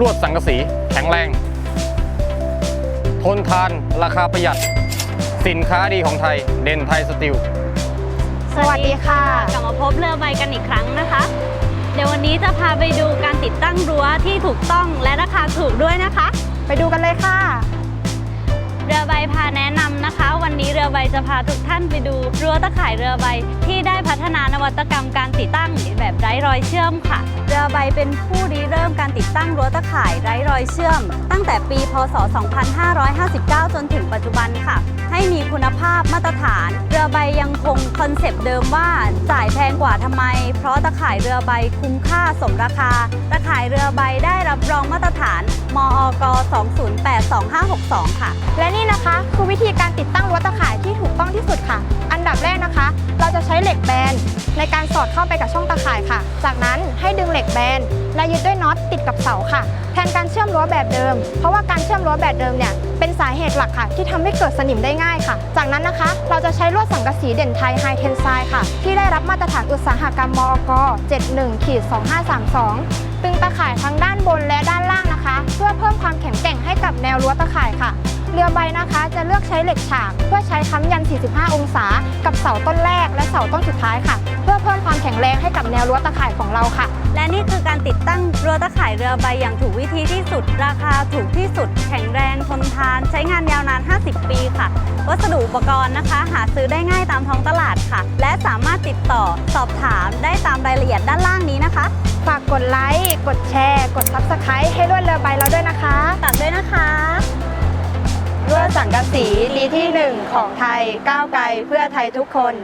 ลวดสังกะสีแข็งแรง ทนทานราคาประหยัด สินค้าดีของไทย เด่นไทยสตีลสวัสดีค่ะ กลับมาพบเรือใบกันอีกครั้งนะคะ เดี๋ยววันนี้จะพาไปดูการติดตั้งรั้วที่ถูกต้องและราคาถูกด้วยนะคะ ไปดูกันเลยค่ะ เรือใบพาแนะนำนะคะ วันนี้เรือใบจะพาทุกท่านไปดูรั้วตะข่ายเรือใบที่ได้พัฒนาน วัตกรรมการติดตั้งแบบไร้รอยเชื่อมค่ะ เรือใบเป็นผู้ริเริ่มการติดตั้งรั้วตะข่ายไร้รอยเชื่อม ตั้งแต่ปี พศ 2559 จนถึงปัจจุบันค่ะ ให้มีคุณภาพมาตรฐาน เรือใบยังคงคอนเซปต์เดิมว่าจ่ายแพงกว่าทำไม เพราะตะข่ายเรือใบคุ้มค่าสมราคา ตะข่ายเรือใบได้รับรองมาตรฐาน มอก20822562 ค่ะ และนี่นะคะคือวิธีการติดตั้งรั้วตะข่ายที่ถูกต้องที่สุดค่ะ อันดับแรกนะคะ เราจะใช้เหล็กแบนในการสอดเข้าไปกับช่องตะข่ายค่ะ จากนั้นให้ดึงเหล็กแบนและยึดด้วยน็อตติดกับเสาค่ะ แทนการเชื่อมรั้วแบบเดิม เพราะว่าการเชื่อมรั้วแบบเดิมเนี่ยเป็นสาเหตุหลักค่ะ ที่ทำให้เกิดสนิมได้ง่ายค่ะ จากนั้นนะคะ เราจะใช้ลวดสังกะสีเด่นไทยไฮเทนไซค่ะ ที่ได้รับมาตรฐานอุตสาหกรรมมอก71-2532ตึงตะข่ายทั้งด้านบนและด้านล่างนะคะ เพื่อเพิ่มความแข็งแกร่งให้กับแนวรั้วตะข่ายค่ะ เรือใบนะคะจะเลือกใช้เหล็กฉากเพื่อใช้ค้ำยัน 45 องศา กับเสาต้นแรกและเสาต้นสุดท้ายค่ะ เพื่อเพิ่มความแข็งแรงให้กับแนวรั้วตะข่ายของเราค่ะ และนี่คือการติดตั้งรั้วตะข่ายเรือใบอย่างถูกวิธีที่สุด ราคาถูกที่สุด แข็งแรงทนทาน ใช้งานยาวนาน 50 ปีค่ะ วัสดุอุปกรณ์นะคะ หาซื้อได้ง่ายตามท้องตลาดค่ะ และสามารถติดต่อสอบถามได้ตามรายละเอียดด้านล่างนี้นะคะ ฝากกดไลค์กดแชร์ กด Subscribe ให้รวดเรือใบเราด้วยนะคะ สังกะสีดีที่หนึ่งของไทยก้าวไกลเพื่อไทยทุกคน